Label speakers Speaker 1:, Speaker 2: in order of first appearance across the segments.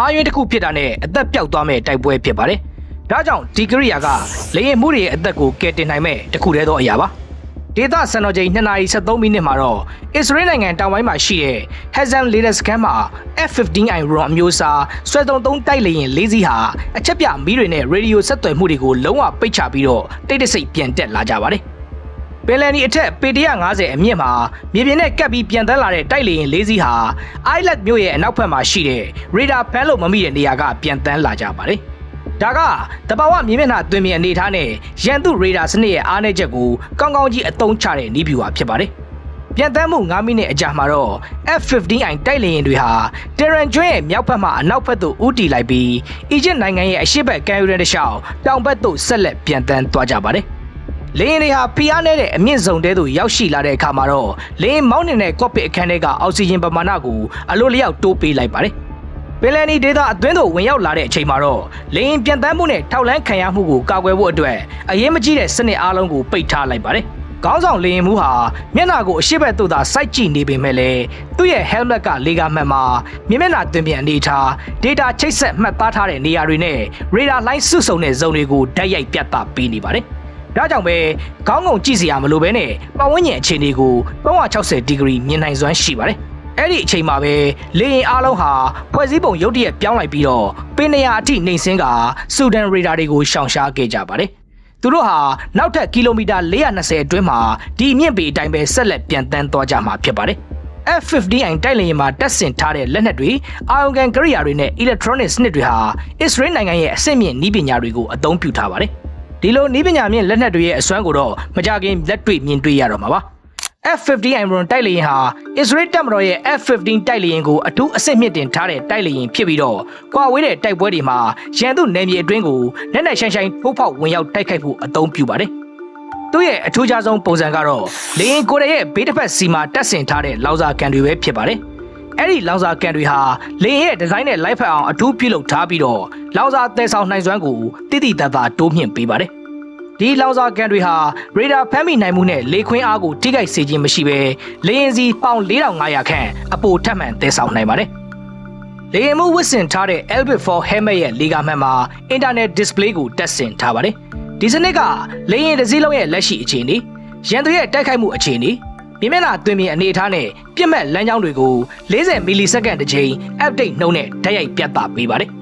Speaker 1: မားယွင်းတစ်ခုဖြစ်တာနဲ့အသက်ပျောက်သွားမဲ့တိုက်ပွဲဖြစ်ပါတယ်။ဒါကြောင့်ဒီကရိယာကလေရင်မှုတွေရဲ့အသက်ကိုကယ်တင်နိုင်မဲ့တစ်ခုတည်းသောအရာပါ။ဒေသစံတော်ချိန်2နာရီ73မိနစ်မှာတော့အစ္စရေးနိုင်ငံတောင်ပိုင်းမှာရှိတဲ့ Hazan Leader Scan မှာ F-15I Ron အမျိုးအစားဆွဲသုံးသုံးတိုက်လေရင်၄စီးဟာအချက်ပြမီးတွေနဲ့ရေဒီယိုဆက်သွယ်မှုတွေကိုလုံးဝပိတ်ချပြီးတော့တိတ်တဆိတ်ပြန်တက်လာကြပါတယ်။ ပင်လယ်နီအထက်ပေ150အမြင့်မှာမြေပြင်နဲ့ကပ်ပြီးပြန်တန်းလာတဲ့တိုက်လေရင်၄စီးဟာအိုင်လက်မြို့ရဲ့အနောက်ဘက်မှာရှိတဲ့ရေဒါဖန်လို့မမိတဲ့နေရာကပြန်တန်းလာကြပါတယ်။ဒါကတဘာဝမြေမျက်နှာတွင်မြေအနေထားနဲ့ရန်သူရေဒါစနစ်ရဲ့အားနည်းချက်ကိုကောင်းကောင်းကြီးအသုံးချတဲ့နီးဗျူဟာဖြစ်ပါတယ်။ပြန်တန်းမှု9မိနစ်အကြာမှာတော့ F-15I တိုက်လေရင်တွေဟာတရန်ကျွန်းရဲ့မြောက်ဘက်မှအနောက်ဘက်သို့ဦးတည်လိုက်ပြီးအီဂျစ်နိုင်ငံရဲ့အရှေ့ဘက်ကမ်းရိုးတန်းတစ်လျှောက်တောင်ဘက်သို့ဆက်လက်ပြန်တန်းသွားကြပါတယ်။ လင်းရင်တွေဟာဖီအားနဲ့တဲ့အမြင့်ဆုံးတဲသို့ရောက်ရှိလာတဲ့အခါမှာတော့လင်းမောင်းနေတဲ့ကော့ပစ်အခန်းထဲကအောက်ဆီဂျင်ပမာဏကိုအလိုလျောက်တိုးပေးလိုက်ပါတယ်။ပင်လယ်နီဒေသအတွင်းသို့ဝင်ရောက်လာတဲ့အချိန်မှာတော့လင်းပြန်တမ်းမှုနဲ့ထောက်လန်းခံရမှုကိုကာကွယ်ဖို့အတွက်အရေးမကြီးတဲ့စနစ်အားလုံးကိုပိတ်ထားလိုက်ပါတယ်။ခေါင်းဆောင်လင်းမှုဟာမျက်နှာကိုအရှိဘက်သို့သာစိုက်ကြည့်နေပေမဲ့လည်းသူ့ရဲ့ helmet ကလေကာမှတ်မှာမြင်မျက်နှာတွင်ပြန်အနေထား data ချိတ်ဆက်မှတ်သားထားတဲ့နေရာတွေနဲ့ radar line စုစုံတဲ့ဇုံတွေကိုတိုက်ရိုက်ပြတ်သားပေးနေပါတယ်။ ဒါကြောင့်ပဲခေါင်းငုံကြည့်စရာမလိုပဲနဲ့ပတ်ဝန်းကျင်အခြေအနေကို360ဒီဂရီမြင်နိုင်စွမ်းရှိပါတယ်။အဲ့ဒီအချိန်မှာပဲလေရင်အားလုံးဟာဖွဲ့စည်းပုံရုတ်တရက်ပြောင်းလိုက်ပြီးတော့ပင်နေရအထိနှိမ်စင်းကစူဒန်ရေဒါတွေကိုရှောင်ရှားခဲ့ကြပါတယ်။သူတို့ဟာနောက်ထပ်ကီလိုမီတာ420အတွင်းမှာဒီအမြင့်ပေအတိုင်းပဲဆက်လက်ပြန်တန်းသွားကြမှာဖြစ်ပါတယ်။ F-15I တိုက်လေယာဉ်မှာတက်ဆင်ထားတဲ့လက်နက်တွေအာယုံကန်ကိရိယာတွေနဲ့ electronic စနစ်တွေဟာအစ္စရေးနိုင်ငံရဲ့အဆင့်မြင့်နည်းပညာတွေကိုအသုံးပြုထားပါတယ်။ ဒီလိုနည်းပညာမြင့်လက်နက်တွေရဲ့အစွမ်းကိုတော့မကြခင်လက်တွေ့မြင်တွေ့ရတော့မှာပါ F-15 Iron တိုက်လေယာဉ်ဟာအစ္စရေးတပ်မတော်ရဲ့ F-15 တိုက်လေယာဉ်ကိုအထူးအဆင့်မြင့်တင်ထားတဲ့တိုက်လေယာဉ်ဖြစ်ပြီးတော့ကွာဝေးတဲ့တိုက်ပွဲတွေမှာရန်သူနယ်မြေအတွင်းကိုလက်နက်ဆိုင်ဆိုင်ထိုးဖောက်ဝင်ရောက်တိုက်ခိုက်ဖို့အသုံးပြုပါတယ်သူ့ရဲ့အထူးခြားဆုံးပုံစံကတော့လေရင်ကိုရရဲ့ဘေးတစ်ဖက်စီမှာတက်ဆင်ထားတဲ့လောင်စာကန်တွေပဲဖြစ်ပါတယ်အဲ့ဒီလောင်စာကန်တွေဟာလေရင်ရဲ့ဒီဇိုင်းနဲ့လိုက်ဖက်အောင်အထူးပြုလုပ်ထားပြီးတော့လောင်စာသယ်ဆောင်နိုင်စွမ်းကိုတိတိတတ်တာတိုးမြင့်ပေးပါတယ် ဒီလောင်စာကန်တွေဟာရေဒါဖမ်းမိနိုင်မှုနဲ့လေခွင်းအားကိုထိခိုက်စေခြင်းမရှိဘဲလေရင်စီပေါင်4500ခန့်အပိုထပ်မံသယ်ဆောင်နိုင်ပါတယ်လေရင်မှုဝစ်စင်ထားတဲ့ Elbit 4 helmet ရဲ့လေကာမှန်မှာ internet display ကိုတက်ဆင်ထားပါတယ်ဒီစနစ်ကလေရင်တစ်စည်းလုံးရဲ့လက်ရှိအခြေအနေရန်သူရဲ့တိုက်ခိုက်မှုအခြေအနေမြင်မျက်နှာတွင်မြင်အနေအထားနဲ့ပြက်မဲ့လမ်းကြောင်းတွေကို40မီလီစက္ကန့်တစ်ချိန် update နှုန်းနဲ့ဓာတ်ရိုက်ပြတ်သားပေးပါတယ်။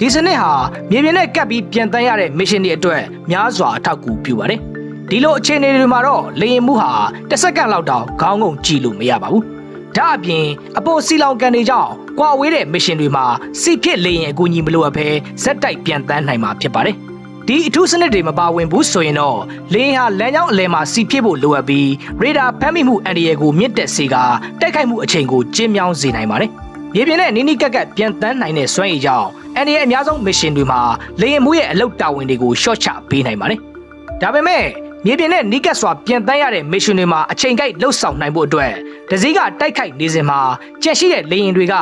Speaker 1: ဒီစနစ်ဟာမြေပြင်နဲ့ကပ်ပြီးပြန်တန်းရတဲ့ mission တွေအတွက်များစွာအထောက်အကူပြုပါတယ်။ဒီလိုအခြေအနေတွေမှာတော့လေရင်မှုဟာတစ်စက္ကန့်လောက်တောင်ခေါင်းငုံကြည့်လို့မရပါဘူး။ဒါအပြင်အပေါ်စီလောင်ကန်တွေကြောင့်ကွာဝေးတဲ့ mission တွေမှာစီဖြစ်လေရင်အကူအညီမလိုအပ်ဘဲဇက်တိုက်ပြန်တန်းနိုင်မှာဖြစ်ပါတယ်။ဒီအထူးစနစ်တွေမပါဝင်ဘူးဆိုရင်တော့လင်းဟာလမ်းကြောင်းအလဲမှာစီဖြစ်ဖို့လိုအပ်ပြီးရေဒါဖမ်းမိမှုအန်ဒီရယ်ကိုမြင့်တက်စေကတိုက်ခိုက်မှုအချိန်ကိုကျင်းမြောင်းစေနိုင်ပါတယ်။ မြေပြင်နဲ့နီးနီးကပ်ကပ်ပြန်တန်းနိုင်တဲ့စွမ်းရည်ကြောင့်အန်ဒီရယ်အများဆုံးမစ်ရှင်တွေမှာလေရင်မှုရဲ့အလုတ်တာဝန်တွေကိုရှော့ချပေးနိုင်ပါတယ်။ဒါပေမဲ့မြေပြင်နဲ့နီးကပ်စွာပြန်တန်းရတဲ့မစ်ရှင်တွေမှာအချိန်ကိုက်လှုပ်ဆောင်နိုင်ဖို့အတွက်ဒစည်းကတိုက်ခိုက်နေစဉ်မှာကြက်ရှိတဲ့လေရင်တွေက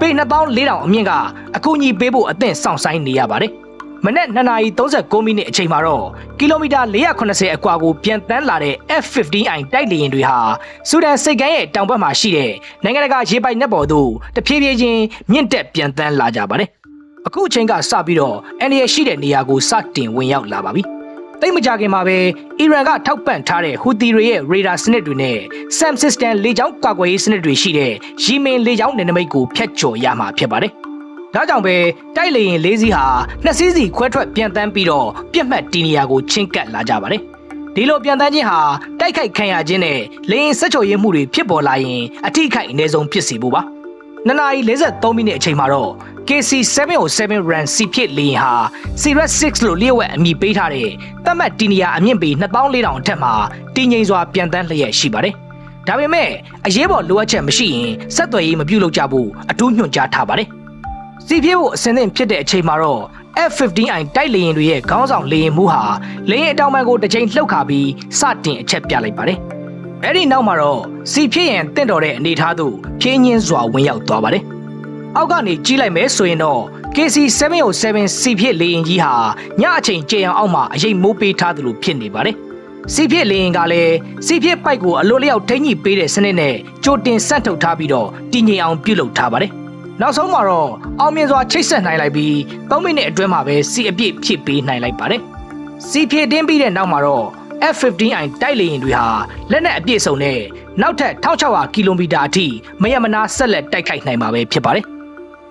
Speaker 1: ပေ2400အမြင့်ကအကူအညီပေးဖို့အသင့်စောင့်ဆိုင်းနေရပါတယ်။ မနက်2နာရီ39မိနစ်အချိန်မှာတော့ကီလိုမီတာ480အကွာကိုပြန်တန်းလာတဲ့ F-15I တိုက်လေယာဉ်တွေဟာဆူဒန်စိတ်ကမ်းရဲ့တောင်ဘက်မှာရှိတဲ့နိုင်ငံတကာရေပိုင်နက်ပေါ်သို့တဖြည်းဖြည်းချင်းမြင့်တက်ပြန်တန်းလာကြပါတယ်။အခုအချိန်ကစပြီးတော့အန်ဒီရရှိတဲ့နေရာကိုစတင်ဝင်ရောက်လာပါပြီ။တိတ်မကြခင်မှာပဲအီရန်ကထောက်ပံ့ထားတဲ့ဟူသီတွေရဲ့ရေဒါစနစ်တွေနဲ့ SAM system လေကြောင်းကာကွယ်ရေးစနစ်တွေရှိတဲ့ရီမင်လေကြောင်းနယ်နိမိတ်ကိုဖျက်ချော်ရမှာဖြစ်ပါတယ်။ ဒါကြောင့်ပဲတိုက်လေရင်၄စီးဟာနှစ်စီးစီခွဲထွက်ပြန်တန်းပြီးတော့ပြက်မှတ်တီနေယာကိုချင်းကပ်လာကြပါတယ်။ဒီလိုပြန်တန်းခြင်းဟာတိုက်ခိုက်ခံရခြင်းနဲ့လေရင်ဆက်ချော်ရမှုတွေဖြစ်ပေါ်လာရင်အထိခိုက်အနည်းဆုံးဖြစ်စေဖို့ပါ။နှစ်နာရီ53မိနစ်အချိန်မှာတော့ KC707 run စီဖြစ်လေရင်ဟာ Sirius 6လို့လျှို့ဝှက်အမည်ပေးထားတဲ့တတ်မှတ်တီနီယာအမြင့်ပေ2400အထက်မှာတည်ငြိမ်စွာပြန်တန်းလျက်ရှိပါတယ်။ဒါပေမဲ့အရေးပေါ်လိုအပ်ချက်မရှိရင်ဆက်သွယ်ရေးမပြုလုပ်ကြဖို့အထူးညွှန်ကြားထားပါတယ်။ စီပြေးဖို့အစင်းသင့်ဖြစ်တဲ့အချိန်မှာတော့ F-15I တိုက်လေယာဉ်တွေရဲ့ခေါင်းဆောင်လေယာဉ်မှုဟာလေယာဉ်အတောင်ပံကိုတစ်ချိန်လှုပ်ခါပြီးစတင်အချက်ပြလိုက်ပါတယ်။အဲ့ဒီနောက်မှာတော့စီဖြစ်ရင်တင့်တော်တဲ့အနေအထားသို့ဖြင်းညင်းစွာဝင်ရောက်သွားပါတယ်။အောက်ကနေကြီးလိုက်မယ်ဆိုရင်တော့ KC707 စီဖြစ်လေယာဉ်ကြီးဟာညအချိန်ကြေအောင်အောက်မှာအရေးမိုးပေးထားသလိုဖြစ်နေပါတယ်။စီဖြစ်လေရင်ကလည်းစီဖြစ်ပိုက်ကိုအလိုလျောက်ထိန်းညှိပေးတဲ့စနစ်နဲ့ကြိုတင်ဆန့်ထုတ်ထားပြီးတော့တည်ငြိမ်အောင်ပြုလုပ်ထားပါတယ်။ နောက်ဆုံးမှာတော့အောင်မြင်စွာချိတ်ဆက်နိုင်လိုက်ပြီး3မိနစ်အတွင်းမှာပဲစီအပြည့်ဖြည့်ပေးနိုင်လိုက်ပါတယ်စီဖြည့်တင်းပြီးတဲ့နောက်မှာတော့ F15i တိုက်လေယာဉ်တွေဟာလက်နက်အပြည့်စုံနဲ့နောက်ထပ်1600ကီလိုမီတာအထိမရမနာဆက်လက်တိုက်ခိုက်နိုင်မှာပဲဖြစ်ပါတယ်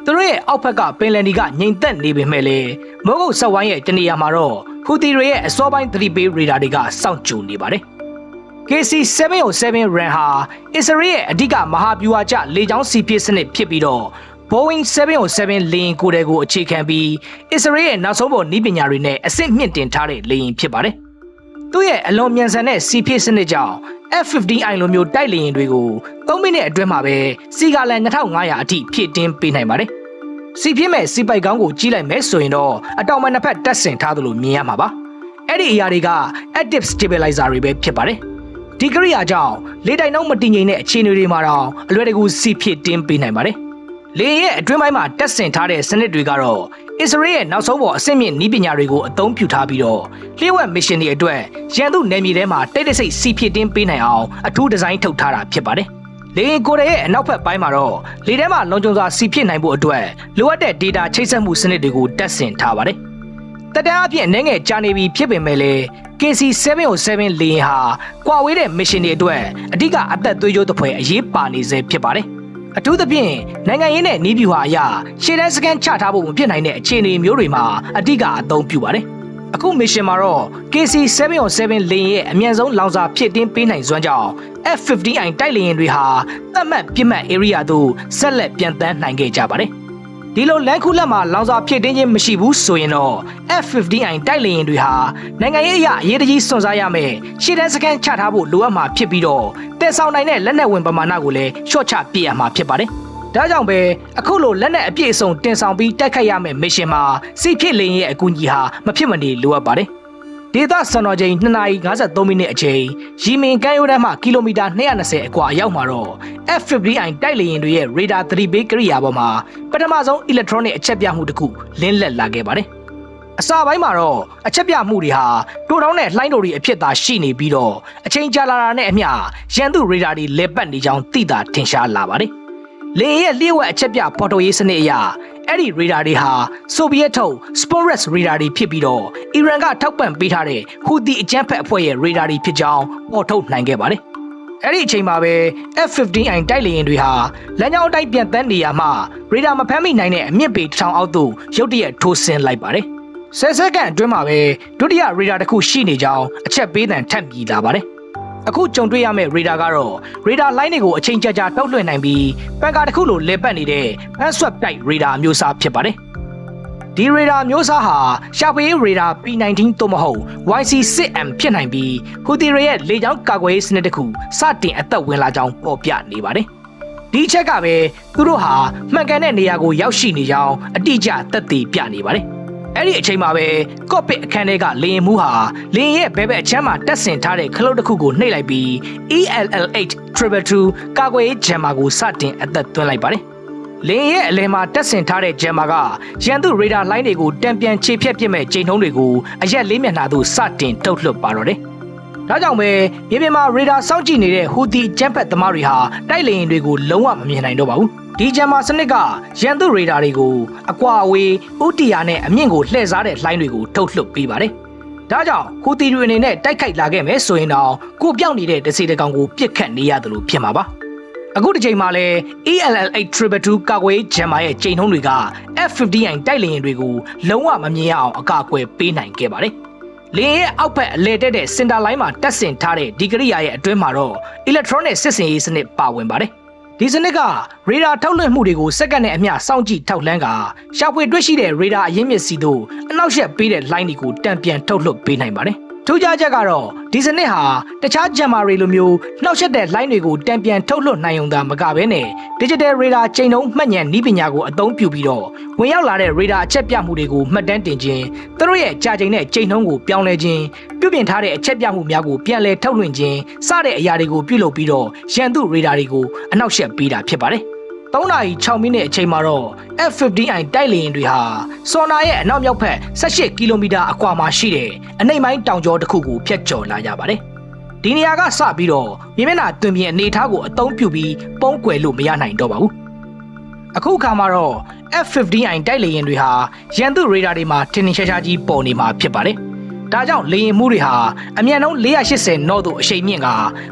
Speaker 1: သူတို့ရဲ့အောက်ဘက်ကပင်လယ်နီကငြိမ်သက်နေပေမဲ့လည်းမိုးကုတ်ဆက်ဝိုင်းရဲ့တနေရာမှာတော့ဟူသီတွေရဲ့အစောပိုင်းသတိပေးရေဒါတွေကစောင့်ကြိုနေပါတယ် KC707 ran ဟာအစ္စရေးရဲ့အဓိကမဟာဗျူဟာကျလေကြောင်းစီးပစ်စနစ်ဖြစ်ပြီးတော့ Boeing 707လေယာဉ်ကိုယ်တိုင်ကိုအခြေခံပြီးအစ္စရေးရဲ့နောက်ဆုံးပေါ်နည်းပညာတွေနဲ့အဆင့်မြင့်တင်ထားတဲ့လေယာဉ်ဖြစ်ပါတယ်။သူ့ရဲ့အလွန်မြန်ဆန်တဲ့စီးပစ်စနစ်ကြောင့် F-15I လိုမျိုးတိုက်လေယာဉ်တွေကို3မိနစ်အတွင်းမှာပဲစီကာလန်2500အထိဖြည့်တင်းပေးနိုင်ပါတယ်။စီပြင်းမဲ့စီပိုက်ကောင်းကိုကြီးလိုက်မယ်ဆိုရင်တော့အတောင်မှနှစ်ဖက်တက်ဆင်ထားသလိုမြင်ရမှာပါ။အဲ့ဒီအရာတွေက active stabilizer တွေပဲဖြစ်ပါတယ်။ဒီကရိယာကြောင့်လေတိုင်နှုန်းမတည်ငြိမ်တဲ့အခြေအနေတွေမှာတော့အလွယ်တကူစီဖြစ်တင်းပေးနိုင်ပါတယ်။ လေရဲ့အတွင်းပိုင်းမှာတက်ဆင်ထားတဲ့စနစ်တွေကတော့အစ္စရေးရဲ့နောက်ဆုံးပေါ်အဆင့်မြင့်နည်းပညာတွေကိုအသုံးပြုထားပြီးတော့လျှို့ဝှက်မစ်ရှင်တွေအတွက်ရန်သူနယ်မြေထဲမှာတိတ်တဆိတ်စီဖြစ်တင်းပေးနိုင်အောင်အထူးဒီဇိုင်းထုတ်ထားတာဖြစ်ပါတယ်။လေရင်ကိုယ်ရဲ့အနောက်ဘက်ပိုင်းမှာတော့လေထဲမှာလုံခြုံစွာစီဖြစ်နိုင်ဖို့အတွက်လိုအပ်တဲ့ data ချိတ်ဆက်မှုစနစ်တွေကိုတက်ဆင်ထားပါတယ်။တက်တန်းအပြင်အနေငယ်ကြာနေပြီဖြစ်ပေမဲ့လည်း KC707 လေယာဉ်ဟာကွာဝေးတဲ့မစ်ရှင်တွေအတွက်အဓိကအသက်သွေးကြိုးတစ်ဖွဲအရေးပါနေစေဖြစ်ပါတယ်။ အထူးသဖြင့်နိုင်ငံရေးနဲ့နီးပြူဟာအရရှေ့တန်းစကန်ချထားဖို့မဖြစ်နိုင်တဲ့အခြေအနေမျိုးတွေမှာအဓိကအသုံးပြုပါတယ်။အခုမစ်ရှင်မှာတော့ KC707 လေယာဉ်ရဲ့အမြန်ဆုံးလောင်စာဖြစ်တင်းပေးနိုင်စွမ်းကြောင့် F-15I တိုက်လေယာဉ်တွေဟာသတ်မှတ်ပြစ်မှတ် area သို့ဆက်လက်ပြန်တန်းနိုင်ခဲ့ကြပါတယ်။ ဒီလိုလန်ခုလက်မှာလောင်စာဖြစ်တင်းခြင်းမရှိဘူးဆိုရင်တော့ F-15I တိုက်လေယာဉ်တွေဟာနိုင်ငံရေးအရာအရေးတကြီးစွန့်စားရမယ်ရှေ့တန်းစကန်ချထားဖို့လိုအပ်မှာဖြစ်ပြီးတော့တက်ဆောင်နိုင်တဲ့လက်နက်ဝင်ပမာဏကိုလည်းရှော့ချပြရမှာဖြစ်ပါတယ်။ဒါကြောင့်ပဲအခုလိုလက်နက်အပြည့်အစုံတင်ဆောင်ပြီးတိုက်ခိုက်ရမယ့်မစ်ရှင်မှာစီဖြစ်လေရင်ရဲ့အကူအညီဟာမဖြစ်မနေလိုအပ်ပါတယ်။ ဒေသစံတော်ချိန်2နာရီ53မိနစ်အချိန်ရီမင်ကမ်းရိုးတန်းမှကီလိုမီတာ220အကွာအရောက်မှာတော့ F-15I တိုက်လေယာဉ်တွေရဲ့ radar သတိပေးကိရိယာပေါ်မှာပထမဆုံး electronic အချက်ပြမှုတစ်ခုလင်းလက်လာခဲ့ပါတယ်။အစပိုင်းမှာတော့အချက်ပြမှုတွေဟာတိုးတောင်းတဲ့လှိုင်းတော်တွေအဖြစ်သာရှိနေပြီးတော့အချိန်ကြာလာတာနဲ့အမျှရန်သူ radar တွေလဲပတ်နေကြောင်းသိတာထင်ရှားလာပါတယ်။ လေယာဉ်ရဲ့လျှို့ဝှက်အချက်ပြဖော်တိုရေးစနစ်အရအဲ့ဒီ radar တွေဟာဆိုဗီယက်ထုတ် Sporus radar တွေဖြစ်ပြီးတော့အီရန်ကထောက်ပံ့ပေးထားတဲ့ဟူသီအကြမ်းဖက်အဖွဲ့ရဲ့ radar တွေဖြစ်ကြောင်းပေါ်ထုတ်နိုင်ခဲ့ပါတယ်။အဲ့ဒီအချိန်မှာပဲ F-15I တိုက်လေယာဉ်တွေဟာလမ်းကြောင်းအတိုင်းပြန်တန်းနေရမှာ radar မဖမ်းမိနိုင်တဲ့အမြင့်ပေတစ်ထောင်အောက်သို့ရုတ်တရက်ထိုးဆင်းလိုက်ပါတယ်။ဆယ်စက္ကန့်အတွင်းမှာပဲဒုတိယ radar တစ်ခုရှိနေကြောင်းအချက်ပေးသံထပ်မြည်လာပါတယ်။ အခုကြုံတွေ့ရမယ့် radar ကတော့ radar line တွေကိုအချိန်ကြာကြာတောက်လွှင့်နိုင်ပြီးပန်ကာတစ်ခုလိုလေပတ်နေတဲ့ pan swap type radar အမျိုးအစားဖြစ်ပါတယ်။ဒီ radar မျိုးစားဟာရှာဖွေရေး radar P19 သို့မဟုတ် YC6M ဖြစ်နိုင်ပြီးဟူသီတွေရဲ့လေကြောင်းကာကွယ်ရေးစနစ်တစ်ခုစတင်အသက်ဝင်လာကြောင်းပေါ်ပြနေပါတယ်။ဒီချက်ကပဲသူတို့ဟာမှန်ကန်တဲ့နေရာကိုရောက်ရှိနေကြောင်းအတိအကျသက်သေပြနေပါတယ်။ အဲ့ဒီအချိန်မှာပဲကော့ပစ်အခန်းထဲကလေရင်မှုဟာလေရင်ရဲ့ဘဲဘဲအချမ်းမှာတက်ဆင်ထားတဲ့ခလုတ်တစ်ခုကိုနှိပ်လိုက်ပြီး ELL8 222ကာကွယ်ရေးဂျမ်မာကိုစတင်အသက်သွင်းလိုက်ပါတယ်။လင်းရဲ့အလဲမှာတက်ဆင်ထားတဲ့ဂျမ်မာကရန်သူရေဒါလိုင်းတွေကိုတံပြန်ခြေဖြတ်ပစ်မဲ့ချိန်ထုံးတွေကိုအရက်လေးမျက်နှာသို့စတင်ထုတ်လွှတ်ပါတော့တယ်။ဒါကြောင့်ပဲမြေပြင်မှာရေဒါစောင့်ကြည့်နေတဲ့ဟူသီဂျမ်ဖက်သမားတွေဟာတိုက်လေရင်တွေကိုလုံးဝမမြင်နိုင်တော့ပါဘူး။ ဒီဂျမ်မာစနစ်ကရန်သူရေဒါတွေကိုအကွာအဝေးဥတီယာနဲ့အမြင့်ကိုလှည့်စားတဲ့လှိုင်းတွေကိုထုတ်လွှတ်ပေးပါတယ်။ဒါကြောင့်ဟူသီတွေအနေနဲ့တိုက်ခိုက်လာခဲ့မယ်ဆိုရင်တော့ကိုပြောက်နေတဲ့တစီတကောင်ကိုပြစ်ခတ်နေရတယ်လို့ဖြစ်မှာပါ။အခုဒီချိန်မှာလဲ ELL8 222ကာကွယ်ဂျမ်မာရဲ့ချိန်နှုံးတွေက F-15I တိုက်လေယာဉ်တွေကိုလုံးဝမမြင်ရအောင်အကာအကွယ်ပေးနိုင်ခဲ့ပါတယ်။လေယာဉ်ရဲ့အောက်ဘက်အလဲတက်တဲ့စင်တာလိုင်းမှာတက်ဆင်ထားတဲ့ဒီကရိယာရဲ့အတွင်းမှာတော့ electronic စစ်စင်ရေးစနစ်ပါဝင်ပါတယ်။ ဒီစနစ်ကရေဒါထုတ်လွှင့်မှုတွေကိုစက္ကန့်နဲ့အမျှစောင့်ကြည့်ထောက်လှမ်းကရှာဖွေတွေ့ရှိတဲ့ရေဒါအရင်းမြစ်စီတို့အနောက်ရှက်ပေးတဲ့လိုင်းတွေကိုတံပြန်ထုတ်လွှတ်ပေးနိုင်ပါတယ်။ ထူးခြားချက်ကတော့ဒီစနစ်ဟာတခြားဂျမ်မာတွေလိုမျိုးနှောက်ယှက်တဲ့လိုင်းတွေကိုတံပြန်ထုတ်လွှတ်နိုင်ုံသာမကဘဲနဲ့ Digital Radar ချိန်နှုန်းမှတ်ဉာဏ်နည်းပညာကိုအသုံးပြုပြီးတော့ဝင်ရောက်လာတဲ့ Radar အချက်ပြမှုတွေကိုမှတ်တမ်းတင်ခြင်းသူတို့ရဲ့ကြာချိန်နဲ့ချိန်နှုန်းကိုပြောင်းလဲခြင်းပြုပြင်ထားတဲ့အချက်ပြမှုများကိုပြန်လည်ထုတ်လွှင့်ခြင်းစတဲ့အရာတွေကိုပြုလုပ်ပြီးတော့ရန်သူ Radar တွေကိုအနောက်ရှက်ပေးတာဖြစ်ပါတယ် 3နာရီ6မိနစ်အချိန်မှာတော့ F-15I တိုက်လေယာဉ်တွေဟာစော်နာရဲ့အနောက်မြောက်ဘက်18ကီလိုမီတာအကွာမှာရှိတဲ့အနိမ့်ပိုင်းတောင်ကျောတစ်ခုကိုဖျက်ကျော်လာကြပါတယ်။ဒီနေရာကစပြီးတော့မြေမျက်နှာတွင်ပြင်အနေအထားကိုအသုံးပြုပြီးပုံးကွယ်လို့မရနိုင်တော့ပါဘူး။အခုအခါမှာတော့ F-15I တိုက်လေယာဉ်တွေဟာရန်သူရေဒါတွေမှာထင်ထင်ရှားရှားကြီးပေါ်နေမှာဖြစ်ပါတယ်။ ဒါကြောင့်လေယာဉ်မှုတွေဟာအမြန်နှုန်း480နော့သို့အရှိန်မြင့်က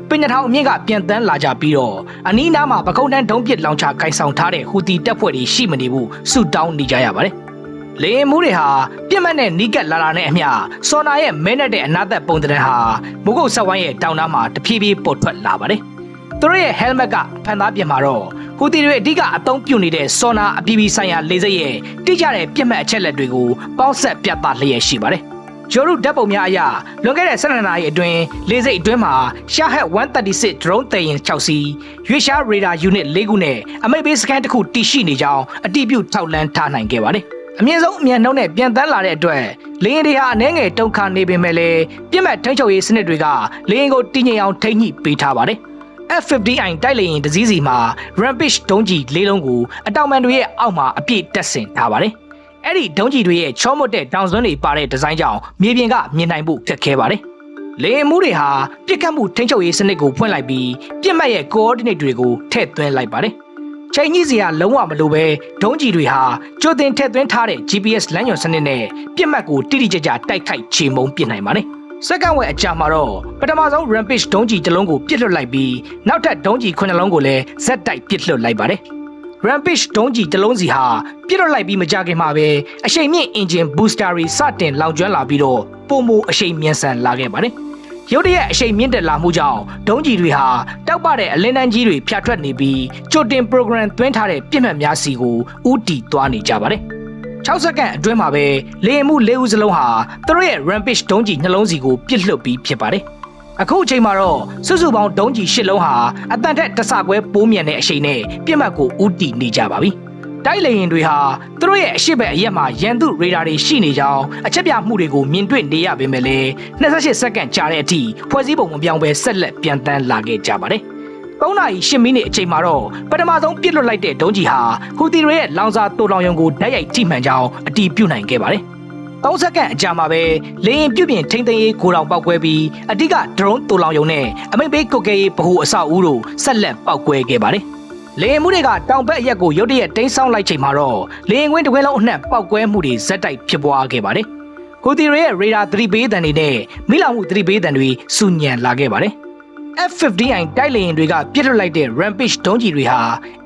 Speaker 1: ပင်နှထောင်အမြင့်ကပြန်တန်းလာကြပြီးတော့အနီးနားမှာပကုန်းတန်းဒုံးပစ်လောင်ချကိုင်ဆောင်ထားတဲ့ဟူတီတပ်ဖွဲ့တွေရှိမနေဘူးစုတောင်းနေကြရပါတယ်။လေယာဉ်မှုတွေဟာပြစ်မှတ်နဲ့နီးကပ်လာတာနဲ့အမျှစော်နာရဲ့မဲနဲ့တဲ့အနာသက်ပုံသဏ္ဍာန်ဟာမုကုတ်ဆက်ဝိုင်းရဲ့တောင်နားမှာတဖြည်းဖြည်းပေါ်ထွက်လာပါတယ်။သူတို့ရဲ့ helmet ကဖန်သားပြင်မှာတော့ဟူတီတွေအဓိကအသုံးပြုနေတဲ့စော်နာအပြည်ပြည်ဆိုင်ရာလေဆိပ်ရဲ့တိကျတဲ့ပြစ်မှတ်အချက်လက်တွေကိုပေါင်းဆက်ပြသလျက်ရှိပါတယ်။ ဂျိုရုဓာတ်ပုံများအရလွန်ခဲ့တဲ့12နာရီအတွင်းလေဆိပ်အတွင်းမှာရှာဟက်136 drone တည်ရင်6စီးရွေရှားရေဒါ unit ၄ခုနဲ့အမိတ်ပေးစကန်တစ်ခုတည်ရှိနေကြောင်းအတည်ပြုထောက်လှမ်းထားနိုင်ခဲ့ပါတယ်။အမြင့်ဆုံးအမြန်နှုန်းနဲ့ပြန်တန်းလာတဲ့အတွက်လေယာဉ်တွေဟာအနှဲငယ်တုံခါနေပေမဲ့လည်းပြစ်မှတ်ထိန်းချုပ်ရေးစနစ်တွေကလေယာဉ်ကိုတည်ငြိမ်အောင်ထိန်းညှိပေးထားပါတယ်။ F-15I တိုက်လေယာဉ်တစ်စီးစီမှာ Rampage ဒုံးကျည်၄လုံးကိုအတောင်ပံတွေရဲ့အောက်မှာအပြည့်တက်ဆင်ထားပါတယ်။ အဲ့ဒီဒုံးကျည်တွေရဲ့ချောမွတ်တဲ့တောင်စွန်းတွေပါတဲ့ဒီဇိုင်းကြောင့်မြေပြင်ကမြင်နိုင်ဖို့ခက်ခဲပါတယ်။လေယာဉ်မှုတွေဟာပြစ်ခတ်မှုထိန်းချုပ်ရေးစနစ်ကိုဖွင့်လိုက်ပြီးပြစ်မှတ်ရဲ့ coordinate တွေကိုထည့်သွင်းလိုက်ပါတယ်။ချိန်ကြီးစရာလုံးဝမလိုပဲဒုံးကျည်တွေဟာကြိုတင်ထည့်သွင်းထားတဲ့ GPS လမ်းညွှန်စနစ်နဲ့ပြစ်မှတ်ကိုတိတိကျကျတိုက်ခိုက်ချေမှုန်းပစ်နိုင်ပါတယ်။စက္ကန့်ဝက်အကြာမှာတော့ပထမဆုံး Rampage ဒုံးကျည်တစ်လုံးကိုပစ်လွှတ်လိုက်ပြီးနောက်ထပ်ဒုံးကျည်9လုံးကိုလည်းဇက်တိုက်ပစ်လွှတ်လိုက်ပါတယ်။ Rampage ဒုံးကျည်တစ်လုံးစီဟာပြစ်လွှတ်လိုက်ပြီးမကြခင်မှာပဲအရှိန်မြင့် engine booster တွေစတင်လောင်ကျွမ်းလာပြီးတော့ပုံမအရှိန်မြန်ဆန်လာခဲ့ပါတယ်။ရုတ်တရက်အရှိန်မြင့်တက်လာမှုကြောင့်ဒုံးကျည်တွေဟာတောက်ပတဲ့အလင်းတန်းကြီးတွေဖြာထွက်နေပြီးကြိုတင် program သွင်းထားတဲ့ပြစ်မှတ်များစီကိုဥတီသွားနေကြပါတယ်။6စက္ကန့်အတွင်းမှာပဲလေယာဉ်မှု၄ဦးစလုံးဟာသူတို့ရဲ့ rampage ဒုံးကျည်နှလုံးစီကိုပစ်လွတ်ပြီးဖြစ်ပါတယ်။ အခုအချိန်မှာတော့စုစုပေါင်းဒုံးကျည်၈လုံးဟာအတန်ထက်တဆခွဲပိုးမြန်တဲ့အရှိန်နဲ့ပြစ်မှတ်ကိုဥတီနေကြပါပြီ။တိုက်လေရင်တွေဟာသူတို့ရဲ့အရှိတ်ဘက်အရက်မှာရန်သူရေဒါတွေရှိနေကြောင်းအချက်ပြမှုတွေကိုမြင်တွေ့နေရပေမဲ့လည်း28စက္ကန့်ကြာတဲ့အထိဖွဲ့စည်းပုံမပြောင်းပဲဆက်လက်ပြန်တန်းလာခဲ့ကြပါတယ်။3နာရီ10မိနစ်အချိန်မှာတော့ပထမဆုံးပြစ်လွတ်လိုက်တဲ့ဒုံးကြီးဟာဟူတီတွေရဲ့လောင်စာတူလောင်ယုံကိုဓာတ်ရိုက်ထိမှန်ကြောင်းအတည်ပြုနိုင်ခဲ့ပါတယ်။ 3စက္ကန့်အကြာမှာပဲလေရင်ပြုတ်ပြင်ထိမ့်သိမ်းရေးကိုတောင်ပောက်ကွဲပြီးအဓိကဒရုန်းတူလောင်ယုံနဲ့အမိတ်ပေးကုတ်ကဲရေးဗဟိုအဆောက်အဦတို့ဆက်လက်ပောက်ကွဲခဲ့ပါတယ်။လေရင်မှုတွေကတောင်ဘက်အရက်ကိုရုတ်တရက်တင်းဆောင်းလိုက်ချိန်မှာတော့လေရင်ကွင်းတစ်ခွဲလုံးအနှံ့ပောက်ကွဲမှုတွေဇက်တိုက်ဖြစ်ပွားခဲ့ပါတယ်။ဟူတီတွေရဲ့ရေဒါသတိပေးတံတွေနဲ့မိလောင်မှုသတိပေးတံတွေစူညံလာခဲ့ပါတယ်။ F-15I တိုက်လေယာဉ်တွေကပြစ်လွတ်လိုက်တဲ့ Rampage ဒုံးကျည်တွေဟာ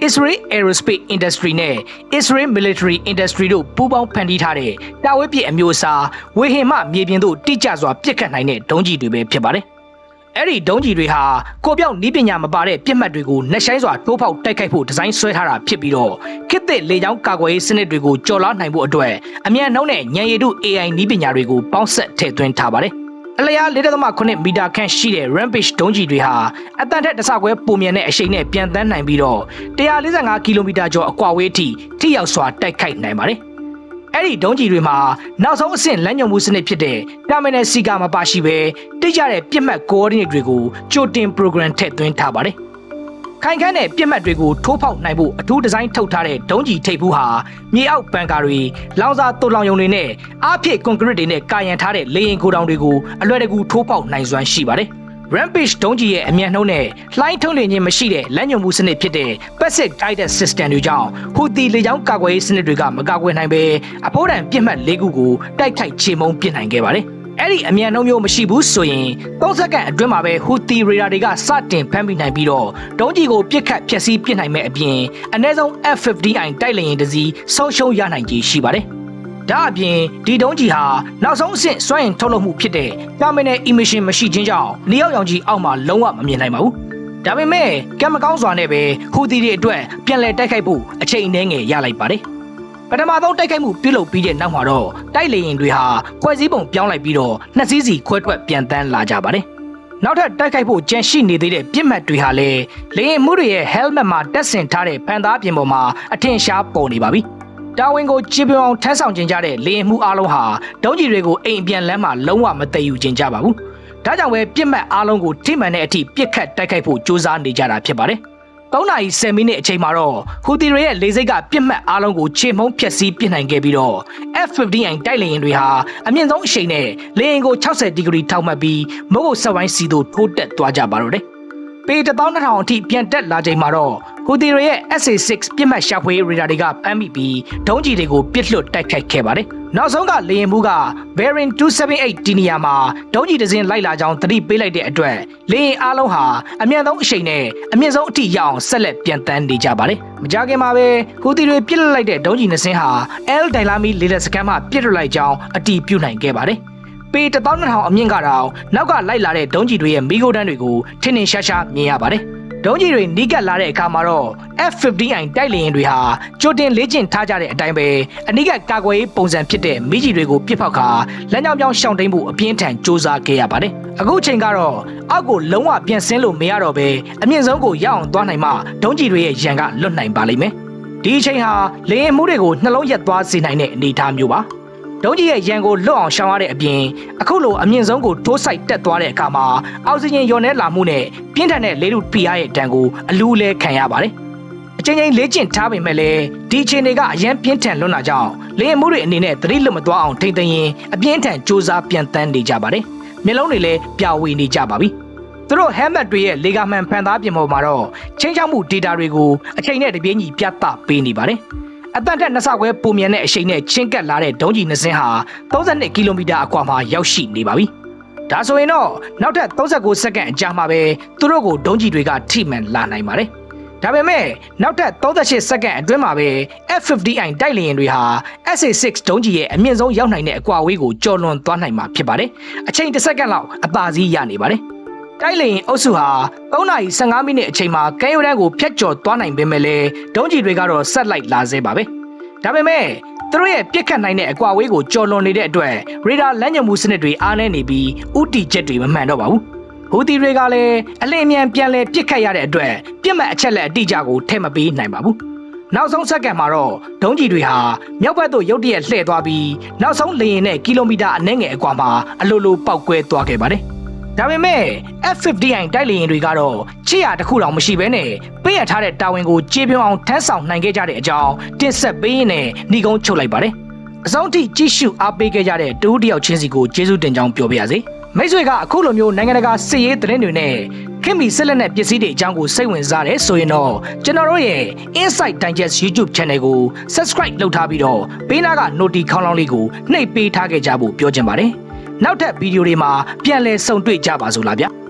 Speaker 1: Israel Aerospace Industry နဲ့ Israel Military Industry တို့ပူးပေါင်းဖန်တီးထားတဲ့တာဝဲပစ်အမျိုးအစားဝေဟင်မှမြေပြင်သို့တိကျစွာပစ်ခတ်နိုင်တဲ့ဒုံးကျည်တွေပဲဖြစ်ပါတယ်။အဲ့ဒီဒုံးကျည်တွေဟာကိုပြောက်နီးပညာမပါတဲ့ပြစ်မှတ်တွေကိုနှက်ဆိုင်စွာတိုးဖောက်တိုက်ခိုက်ဖို့ဒီဇိုင်းဆွဲထားတာဖြစ်ပြီးတော့ခစ်သစ်လေကြောင်းကာကွယ်ရေးစနစ်တွေကိုကျော်လွှားနိုင်ဖို့အတွက်အမြန်နှုံးနဲ့ညံရည်တု AI နီးပညာတွေကိုပေါင်းဆက်ထည့်သွင်းထားပါတယ်။ အလျား4.8မီတာခန့်ရှိတဲ့ Rampage ဒုံးကျည်တွေဟာအတန်ထက်တစ်ဆခွဲပုံမြန်တဲ့အရှိန်နဲ့ပြန်တန်းနိုင်ပြီးတော့145ကီလိုမီတာကျော်အကွာဝေးအထိထိရောက်စွာတိုက်ခိုက်နိုင်ပါတယ်။အဲ့ဒီဒုံးကျည်တွေမှာနောက်ဆုံးအဆင့်လမ်းညွှန်မှုစနစ်ဖြစ်တဲ့ Terminal C ကမပါရှိပဲတိကျတဲ့ပြစ်မှတ် coordinate တွေကိုကြိုတင် program ထည့်သွင်းထားပါတယ်။ ခိုင်ခန့်တဲ့ပြစ်မှတ်တွေကိုထိုးဖောက်နိုင်ဖို့အထူးဒီဇိုင်းထုတ်ထားတဲ့ဒုံးကျည်ထိပ်ဖူးဟာမြေအောက်ဘန်ကာတွေလောင်စာတူလောင်ယုံတွေနဲ့အားဖြည့်ကွန်ကရစ်တွေနဲ့ကာရန်ထားတဲ့လေရင်ကိုတောင်တွေကိုအလွယ်တကူထိုးပေါက်နိုင်စွမ်းရှိပါတယ်။ Rampage ဒုံးကျည်ရဲ့အမြန်နှုန်းနဲ့လှိုင်းထုံးလင်းခြင်းမရှိတဲ့လမ်းညွှန်မှုစနစ်ဖြစ်တဲ့ Passive Guided System တွေကြောင့်ဟူတီလေကြောင်းကာကွယ်ရေးစနစ်တွေကမကာကွယ်နိုင်ပဲအဖိုးတန်ပြစ်မှတ်၄ခုကိုတိုက်ခိုက်ချေမှုန်းပစ်နိုင်ခဲ့ပါတယ်။ အဲ့ဒီအမြန်နှုန်းမျိုးမရှိဘူးဆိုရင်3စက္ကန့်အတွင်းမှာပဲဟူတီရေဒါတွေကစတင်ဖမ်းမိနိုင်ပြီးတော့ဒုံးကျည်ကိုပြစ်ခတ်ဖျက်ဆီးပစ်နိုင်မဲ့အပြင်အနည်းဆုံး F-15I တိုက်လေယာဉ်တစ်စီးဆုံးရှုံးရနိုင်ကြီးရှိပါတယ်။ဒါအပြင်ဒီဒုံးကြီးဟာနောက်ဆုံးအဆင့်စွမ်းအင်ထုတ်လုပ်မှုဖြစ်တဲ့ terminal emission မရှိခြင်းကြောင့်လျောက်ရောင်ကြီးအောက်မှာလုံးဝမမြင်နိုင်ပါဘူး။ဒါပေမဲ့ကံမကောင်းစွာနဲ့ပဲဟူသီတွေအတွက်ပြန်လည်တိုက်ခိုက်ဖို့အချိန်အနည်းငယ်ရလိုက်ပါတယ်။ ပထမဆုံးတိုက်ခိုက်မှုပြုလုပ်ပြီးတဲ့နောက်မှာတော့တိုက်လေယာဉ်တွေဟာဖွဲ့စည်းပုံပြောင်းလိုက်ပြီးတော့နှစ်စီးစီခွဲထွက်ပြန်တန်းလာကြပါတယ်။နောက်ထပ်တိုက်ခိုက်ဖို့ကြံရှိနေသေးတဲ့ပြစ်မှတ်တွေဟာလည်းလေယာဉ်မှုတွေရဲ့ helmet မှာတက်ဆင်ထားတဲ့ဖန်သားပြင်ပေါ်မှာအထင်ရှားပေါ်နေပါပြီ။တာဝန်ကိုကြည်ပြောင်ထမ်းဆောင်ခြင်းကြတဲ့လေရင်မှုအလုံးဟာဒုံးကြီးတွေကိုအိမ်ပြန်လမ်းမှာလုံးဝမတည်ယူခြင်းကြပါဘူး။ဒါကြောင့်ပဲပြစ်မှတ်အလုံးကိုထိမှန်တဲ့အထိပြစ်ခတ်တိုက်ခိုက်ဖို့ကြိုးစားနေကြတာဖြစ်ပါတယ်။ 3နာရီ10မိနစ်အချိန်မှာတော့ဟူတီတွေရဲ့လေစိတ်ကပြစ်မှတ်အလုံးကိုခြေမုံဖျက်ဆီးပစ်နိုင်ခဲ့ပြီးတော့ F-15I တိုက်လေယာဉ်တွေဟာအမြင့်ဆုံးအရှိန်နဲ့လေယာဉ်ကို60ဒီဂရီထောက်မှတ်ပြီးမုတ်ကုတ်ဆက်ဝိုင်းစီသို့ထိုးတက်သွားကြပါတော့တယ်။ပေ12000အထိပြန်တက်လာချိန်မှာတော့ဟူသီတွေရဲ့ SA6 ပြစ်မှတ်ရှာဖွေရေဒါတွေကဖမ်းမိပြီးဒုံးကျည်တွေကိုပစ်လွတ်တိုက်ခိုက်ခဲ့ပါတယ်။ နောက်ဆုံးကလေရင်မှုက Bearing 278ဒီနေရာမှာဒုံးကျည်တစ်စင်းလိုက်လာကြောင်းသတိပေးလိုက်တဲ့အတွက်လေရင်အားလုံးဟာအမြန်ဆုံးအချိန်နဲ့အမြင့်ဆုံးအထိရအောင်ဆက်လက်ပြန်တန်းနေကြပါတယ်။မကြခင်မှာပဲဟူသီတွေပစ်လွတ်လိုက်တဲ့ဒုံးကျည်နှစ်စင်းဟာ El Dailami လေလက်စကန်မှပစ်လွတ်လိုက်ကြောင်းအတည်ပြုနိုင်ခဲ့ပါတယ်။ပေ12000အမြင့်ကတော့နောက်ကလိုက်လာတဲ့ဒုံးကျည်တွေရဲ့မိခိုးတန်းတွေကိုထင်းထင်းရှားရှားမြင်ရပါတယ်။ ဒုံးကျည်တွေနီးကပ်လာတဲ့အခါမှာတော့ F-15I တိုက်လေယာဉ်တွေဟာကြိုတင်လေ့ကျင့်ထားကြတဲ့အတိုင်းပဲအနိကကာကွယ်ရေးပုံစံဖြစ်တဲ့မိကြီးတွေကိုပြစ်ဖောက်ခါလမ်းကြောင်းပြောင်းရှောင်တိန်မှုအပြင်းထန်စ조사ခဲ့ရပါတယ်။အခုချိန်ကတော့အောက်ကိုလုံးဝပြန်ဆင်းလို့မရတော့ပဲအမြင့်ဆုံးကိုရအောင်သွားနိုင်မှဒုံးကျည်တွေရဲ့ရန်ကလွတ်နိုင်ပါလိမ့်မယ်။ဒီအချိန်ဟာလေရင်မှုတွေကိုနှလုံးရက်သွားစေနိုင်တဲ့အနေအထားမျိုးပါ။ ဒုံးကြီးရဲ့ရန်ကိုလွတ်အောင်ရှောင်ရတဲ့အပြင်အခုလိုအမြင့်ဆုံးကိုထိုးဆိုင်တက်သွားတဲ့အခါမှာအောက်ဆီဂျင်လျော်နေလာမှုနဲ့ပြင်းထန်တဲ့လေထုဖိအားရဲ့ဒဏ်ကိုအလူးလဲခံရပါတယ်။အချိန်ချင်းလေ့ကျင့်ထားပေမဲ့လည်းဒီအချိန်တွေကအရန်ပြင်းထန်လွန်းတာကြောင့်လေရင်မှုတွေအနေနဲ့သတိလွတ်မသွားအောင်ထိမ့်သိမ်းရင်အပြင်းထန်စ조사ပြန်တန်းနေကြပါတယ်။မျက်လုံးတွေလည်းပြဝေနေကြပါပြီ။သူတို့ helmet တွေရဲ့လေဂါမန်ဖန်သားပြင်ပေါ်မှာတော့ချင်းချောက်မှု data တွေကိုအချိန်နဲ့တပြေးညီပြသပေးနေပါတယ်။ အတန်တက်နှစ်ဆခွဲပုံမြန်တဲ့အရှိန်နဲ့ချင်းကပ်လာတဲ့ဒုံးကျည်နှစ်စင်းဟာ32ကီလိုမီတာအကွာမှာရောက်ရှိနေပါပြီ။ဒါဆိုရင်တော့နောက်ထပ်39စက္ကန့်အကြာမှာပဲသူတို့ကိုဒုံးကျည်တွေကထိမှန်လာနိုင်ပါတယ်။ဒါပေမဲ့နောက်ထပ်38စက္ကန့်အတွင်းမှာပဲ F-50I တိုက်လေယာဉ်တွေဟာ SA-6 ဒုံးကျည်ရဲ့အမြင့်ဆုံးရောက်နိုင်တဲ့အကွာအဝေးကိုကျော်လွန်သွားနိုင်မှာဖြစ်ပါတယ်။အချိန်တစ်စက္ကန့်လောက်အသာစီးရနေပါတယ်။ တိုက်လေရင်အုပ်စုဟာ3နာရီ15မိနစ်အချိန်မှာကမ်းရိုးတန်းကိုဖျက်ကျော်သွားနိုင်ပေမဲ့လည်းဒုံးကျည်တွေကတော့ဆက်လိုက်လာစေပါပဲ။ဒါပေမဲ့သူတို့ရဲ့ပြစ်ခတ်နိုင်တဲ့အကွာဝေးကိုကျော်လွန်နေတဲ့အတွက်ရေဒါလမ်းညွှန်မှုစနစ်တွေအားနည်းနေပြီးဥတီချက်တွေမမှန်တော့ပါဘူး။ဟူတီတွေကလည်းအလင်းအမြန်ပြန်လဲပြစ်ခတ်ရတဲ့အတွက်ပြစ်မှတ်အချက်လက်အတိအကျကိုထည့်မပေးနိုင်ပါဘူး။နောက်ဆုံးစက္ကန့်မှာတော့ဒုံးကျည်တွေဟာမြောက်ဘက်သို့ရုတ်တရက်လှည့်သွားပြီးနောက်ဆုံးလေရင်နဲ့ကီလိုမီတာအနည်းငယ်အကွာမှာအလိုလိုပောက်ကွဲသွားခဲ့ပါတယ်။ ဒါပေမဲ့ F-50I တိုက်လေယာဉ်တွေကတော့ချစ်ရတစ်ခုတောင်မရှိဘဲနဲ့ပေးရထားတဲ့တာဝန်ကိုကြေးပြောင်းအောင်ထမ်းဆောင်နိုင်ခဲ့ကြတဲ့အကြောင်းတင်ဆက်ပေးရင်းနဲ့နှီးကုန်းချုပ်လိုက်ပါတယ်။အဆုံးထိကြည့်ရှုအားပေးခဲ့ကြတဲ့တူတယောက်ချင်းစီကိုကျေးဇူးတင်ကြောင်းပြောပါရစေ။မိတ်ဆွေကအခုလိုမျိုးနိုင်ငံတကာစစ်ရေးသတင်းတွေနဲ့ခင်မီဆက်လက်နဲ့ပစ္စည်းတွေအကြောင်းကိုစိတ်ဝင်စားတယ်ဆိုရင်တော့ကျွန်တော်တို့ရဲ့ Insight Digest YouTube Channel ကို Subscribe လုပ်ထားပြီးတော့ဘေးနားက Noti ခေါင်းလောင်းလေးကိုနှိပ်ပေးထားခဲ့ကြဖို့ပြောချင်ပါတယ်။ နောက်ထပ်ဗီဒီယိုတွေမှာပြန်လည်ဆုံတွေ့ကြပါစို့လားဗျာ။